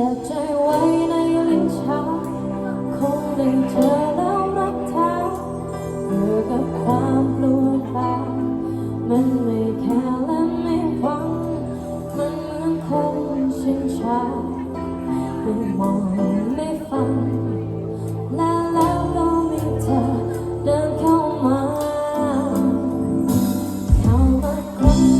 ก็บใจไว้ในลิ้นชักคงได้เจอแล้วรักเธอเมื่อกับความกลัวมันไม่แค่และไม่หวัง มันเหมือนคนชินชาไม่มองไม่ฟัง และแล้วก็มีเธอเดินเข้ามา เข้ามา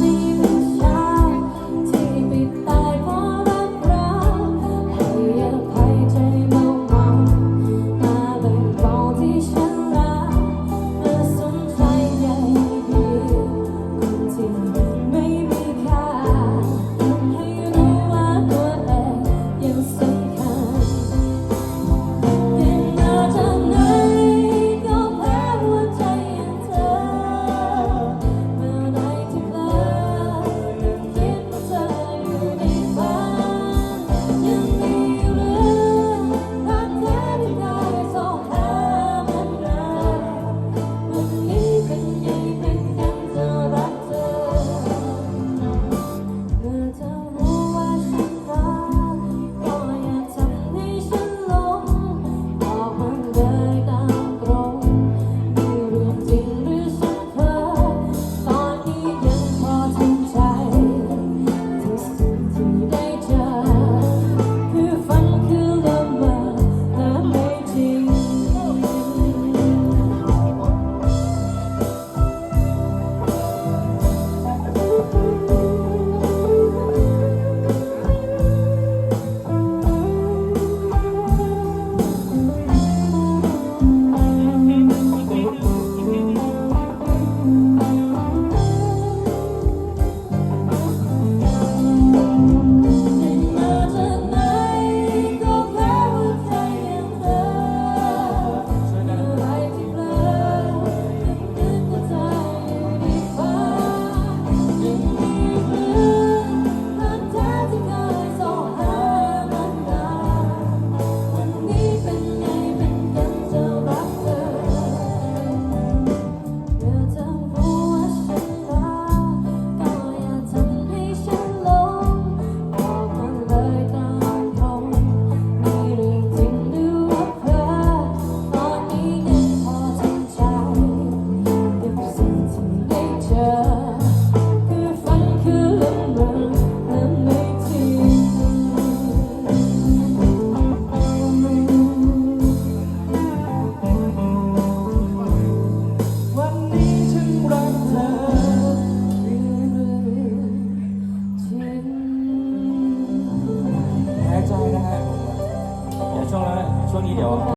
y'all.